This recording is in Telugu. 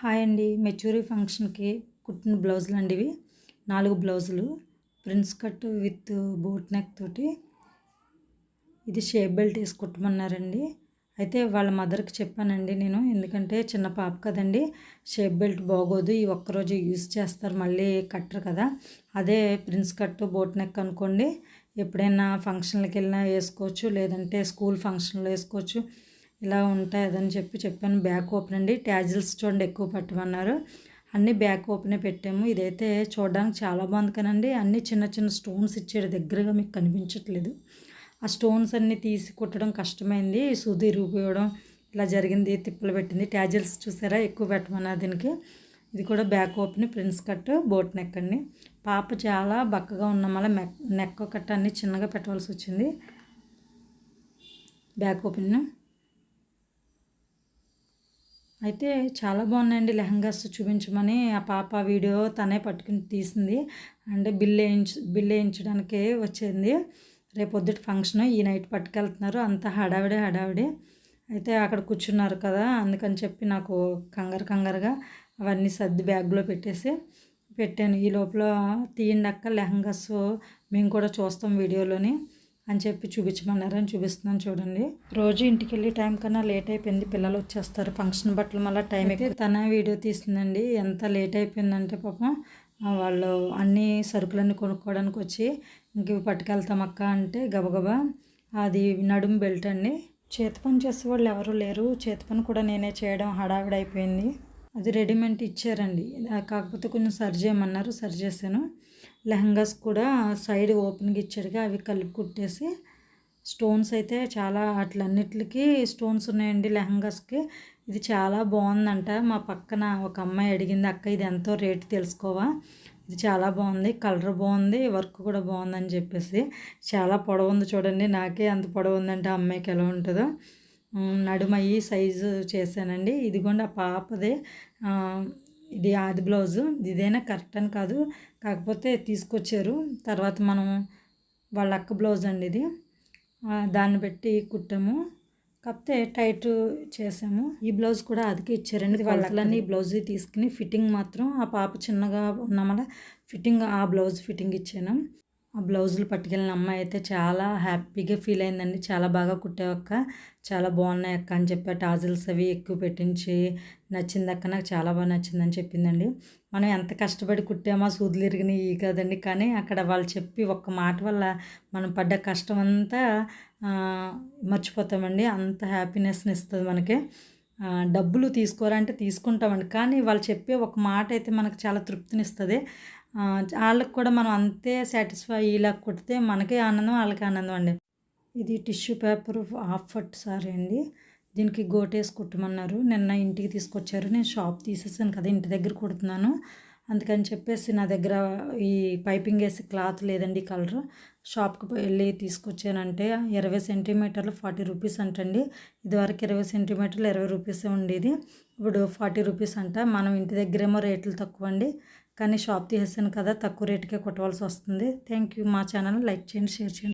హాయ్ అండి. మెచ్యూరీ ఫంక్షన్కి కుట్టిన బ్లౌజులు అండి ఇవి. నాలుగు బ్లౌజులు. Prince cut with boat neck తోటి ఇది షేప్ బెల్ట్ వేసి కుట్టమన్నారండి. అయితే వాళ్ళ మదర్కి చెప్పానండి నేను. ఎందుకంటే చిన్న పాప కదండి. షేప్ బెల్ట్ బాగోదు. ఈ ఒక్కరోజు యూజ్ చేస్తారు. మళ్ళీ కట్టరు కదా. అదే ప్రిన్స్ కట్ బోట్ నెక్ అనుకోండి. ఎప్పుడైనా ఫంక్షన్లకు వెళ్ళినా వేసుకోవచ్చు. లేదంటే స్కూల్ ఫంక్షన్లో వేసుకోవచ్చు. ఇలా ఉంటాయి అదని చెప్పి చెప్పాను. బ్యాక్ ఓపెన్ అండి. ట్యాజిల్స్ చూడండి ఎక్కువ పట్టమన్నారు. అన్నీ బ్యాక్ ఓపెనే పెట్టాము. ఇదైతే చూడడానికి చాలా బాగుంది కానండి అన్ని చిన్న చిన్న స్టోన్స్ ఇచ్చాడు దగ్గరగా మీకు కనిపించట్లేదు. ఆ స్టోన్స్ అన్నీ తీసి కుట్టడం కష్టమైంది. సూది ఇరిగిపోయడం ఇలా జరిగింది తిప్పలు పెట్టింది. ట్యాజిల్స్ చూసారా? ఎక్కువ పెట్టమన్నారు దీనికి. ఇది కూడా back open prince cut boat neck అండి. పాప చాలా బక్కగా ఉన్న మళ్ళీ నెక్ కట్ అన్నీ చిన్నగా పెట్టవలసి వచ్చింది. Back open. అయితే చాలా బాగున్నాయండి లెహంగాస్ చూపించమని. ఆ పాప వీడియో తనే పట్టుకుని తీసింది. అంటే బిల్ వేయించ బిల్ వేయించడానికే వచ్చింది. రేపు పొద్దుట ఫంక్షన్ ఈ నైట్ పట్టుకెళ్తున్నారు. అంత హడావిడే హడావిడి. అయితే అక్కడ కూర్చున్నారు కదా అందుకని చెప్పి నాకు కంగారు కంగారుగా అవన్నీ సర్ది బ్యాగ్లో పెట్టేసి పెట్టాను. ఈ లోపల తీయండి అక్క లెహంగాస్ మేము కూడా చూస్తాం వీడియోలోని. అని చెప్పి చూపించమన్నారని చూపిస్తున్నాను చూడండి. రోజు ఇంటికి వెళ్ళే టైం కన్నా లేట్ అయిపోయింది. పిల్లలు వచ్చేస్తారు. ఫంక్షన్ బట్టలు మళ్ళీ టైం అయితే తన వీడియో తీస్తుందండి ఎంత లేట్ అయిపోయిందంటే పాపం వాళ్ళు అన్ని సరుకులన్నీ కొనుక్కోవడానికి వచ్చి ఇంక ఇవి పట్టుకెళ్తాం అక్క అంటే గబగబా అది నడుము బెల్ట్ అండి. చేతి పని చేసే వాళ్ళు ఎవరు లేరు. చేతి పని కూడా నేనే చేయడం హడావిడైపోయింది అది రెడీమేడ్ ఇచ్చారండి. కాకపోతే కొంచెం సరి చేయమన్నారు సరి చేశాను. లెహంగాస్ కూడా సైడ్ ఓపెన్గా ఇచ్చాడుగా అవి కలిపి కుట్టేసి. స్టోన్స్ అయితే చాలా అట్లన్నిటికి స్టోన్స్ ఉన్నాయండి లెహంగాస్కి. ఇది చాలా బాగుందంట. మా పక్కన ఒక అమ్మాయి అడిగింది అక్క ఇది ఎంతో రేటు తెలుసుకోవా? ఇది చాలా బాగుంది కలర్ బాగుంది వర్క్ కూడా బాగుందని చెప్పేసి. చాలా పొడవు ఉంది చూడండి నాకే అంత పొడవు ఉందంటే అమ్మాయికి ఎలా ఉంటుందో. నడుమయ్యి సైజు చేశానండి. ఇదిగోండి ఆ పాపదే. ఇది ఆది బ్లౌజు. ఇదైనా కరెక్ట్ అని కాదు. కాకపోతే తీసుకొచ్చారు. తర్వాత మనం వాళ్ళ అక్క బ్లౌజ్ అండి ఇది. దాన్ని పెట్టి కుట్టాము. కాకపోతే టైట్ చేసాము. ఈ బ్లౌజ్ కూడా అదికే ఇచ్చారండి. వాళ్ళ అక్కలన్నీ బ్లౌజ్ తీసుకుని ఫిట్టింగ్ మాత్రం ఆ పాప చిన్నగా ఉన్న ఫిట్టింగ్ ఆ బ్లౌజ్ ఫిట్టింగ్ ఇచ్చాను. ఆ బ్లౌజులు పట్టుకెళ్ళిన అమ్మాయి అయితే చాలా హ్యాపీగా ఫీల్ అయిందండి. చాలా బాగా కుట్టావక్క చాలా బాగున్నాయి అక్క అని చెప్పి టాజిల్స్ అవి ఎక్కువ పెట్టించి నచ్చింది అక్క. నాకు చాలా బాగా నచ్చిందని చెప్పిందండి. మనం ఎంత కష్టపడి కుట్టామో సూదులు ఇరిగినాయి కదండి. కానీ అక్కడ వాళ్ళు చెప్పి ఒక్క మాట వల్ల మనం పడ్డ కష్టం అంతా మర్చిపోతామండి. అంత హ్యాపీనెస్ని ఇస్తుంది మనకి. డబ్బులు తీసుకోరంటే తీసుకుంటామండి. కానీ వాళ్ళు చెప్పే ఒక మాట అయితే మనకు చాలా తృప్తినిస్తుంది. వాళ్ళకి కూడా మనం అంతే సాటిస్ఫై ఇలా కుడితే మనకే ఆనందం వాళ్ళకి ఆనందం అండి. ఇది టిష్యూ పేపర్ హాఫ్ ఫట్ సారీ అండి. దీనికి గోటేసి కుట్టమన్నారు. నిన్న ఇంటికి తీసుకొచ్చారు. నేను షాప్ తీసేసాను కదా ఇంటి దగ్గర కుడుతున్నాను. అందుకని చెప్పేసి నా దగ్గర ఈ పైపింగ్ వేసి క్లాత్ లేదండి కలర్. షాప్కి వెళ్ళి తీసుకొచ్చానంటే ఇరవై సెంటీమీటర్లు ఫార్టీ రూపీస్ అంటండి. ఇదివరకు ఇరవై సెంటీమీటర్లు ఇరవై రూపీసే ఉండేది. ఇప్పుడు ఫార్టీ రూపీస్ అంట. మనం ఇంటి దగ్గరేమో రేట్లు తక్కువ అండి కానీ షాప్ తీసేసాను కదా తక్కువ రేటుకే కుట్టవలసి వస్తుంది. థ్యాంక్ యూ మా ఛానల్ లైక్ చేయండి షేర్ చేయండి.